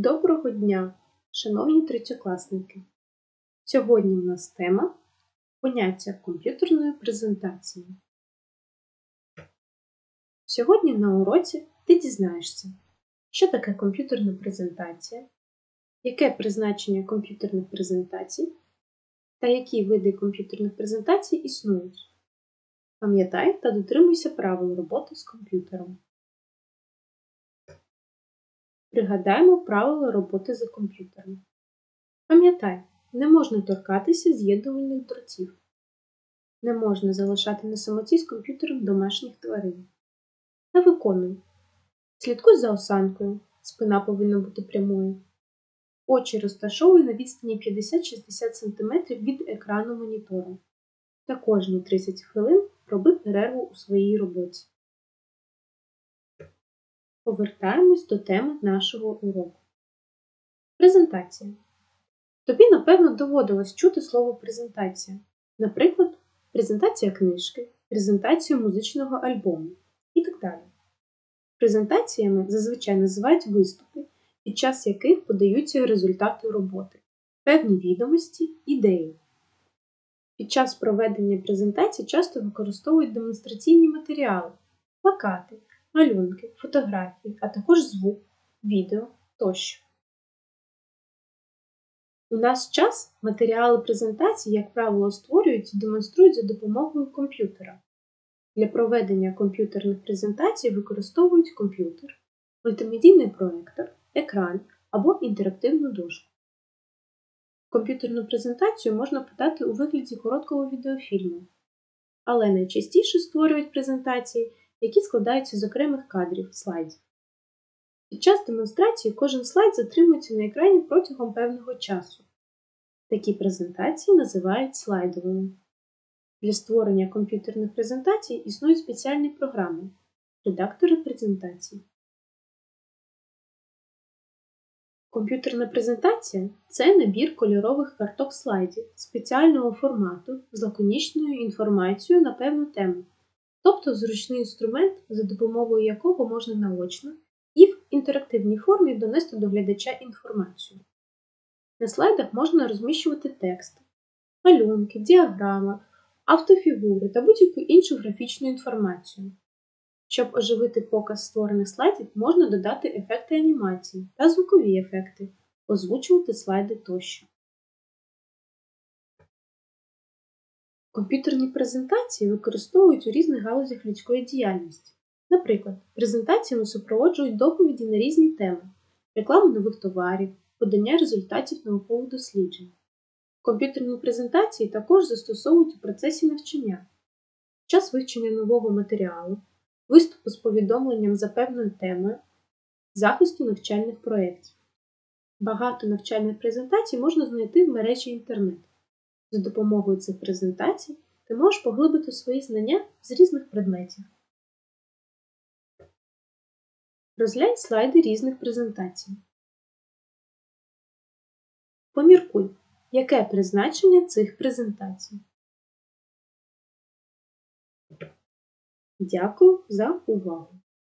Доброго дня, шановні третьокласники! Сьогодні у нас тема поняття комп'ютерної презентації. Сьогодні на уроці ти дізнаєшся, що таке комп'ютерна презентація, яке призначення комп'ютерних презентацій та які види комп'ютерних презентацій існують. Пам'ятай та дотримуйся правил роботи з комп'ютером. Пригадаємо правила роботи за комп'ютером. Пам'ятай, не можна торкатися з'єднувальних дротів. Не можна залишати на самоті з комп'ютером домашніх тварин. Та виконуй. Слідкуй за осанкою. Спина повинна бути прямою. Очі розташовуй на відстані 50-60 см від екрану монітору. Та кожні 30 хвилин роби перерву у своїй роботі. Повертаємось до теми нашого уроку. Презентація. Тобі, напевно, доводилось чути слово презентація. Наприклад, презентація книжки, презентацію музичного альбому і так далі. Презентаціями зазвичай називають виступи, під час яких подаються результати роботи, певні відомості, ідеї. Під час проведення презентацій часто використовують демонстраційні матеріали, плакати, малюнки, фотографії, а також звук, відео тощо. У наш час матеріали презентації, як правило, створюють і демонструють за допомогою комп'ютера. Для проведення комп'ютерних презентацій використовують комп'ютер, мультимедійний проектор, екран або інтерактивну дошку. Комп'ютерну презентацію можна подати у вигляді короткого відеофільму, але найчастіше створюють презентації, які складаються з окремих кадрів слайдів. Під час демонстрації кожен слайд затримується на екрані протягом певного часу. Такі презентації називають слайдовими. Для створення комп'ютерних презентацій існують спеціальні програми редактори презентацій. Комп'ютерна презентація це набір кольорових карток слайдів спеціального формату з лаконічною інформацією на певну тему, тобто зручний інструмент, за допомогою якого можна наочно і в інтерактивній формі донести до глядача інформацію. На слайдах можна розміщувати текст, малюнки, діаграми, автофігури та будь-яку іншу графічну інформацію. Щоб оживити показ створених слайдів, можна додати ефекти анімації та звукові ефекти, озвучувати слайди тощо. Комп'ютерні презентації використовують у різних галузях людської діяльності. Наприклад, презентаціями супроводжують доповіді на різні теми, рекламу нових товарів, подання результатів наукових досліджень. Комп'ютерні презентації також застосовують у процесі навчання, час вивчення нового матеріалу, виступу з повідомленням за певною темою, захисту навчальних проєктів. Багато навчальних презентацій можна знайти в мережі інтернет. За допомогою цих презентацій ти можеш поглибити свої знання з різних предметів. Розглянь слайди різних презентацій. Поміркуй, яке призначення цих презентацій. Дякую за увагу!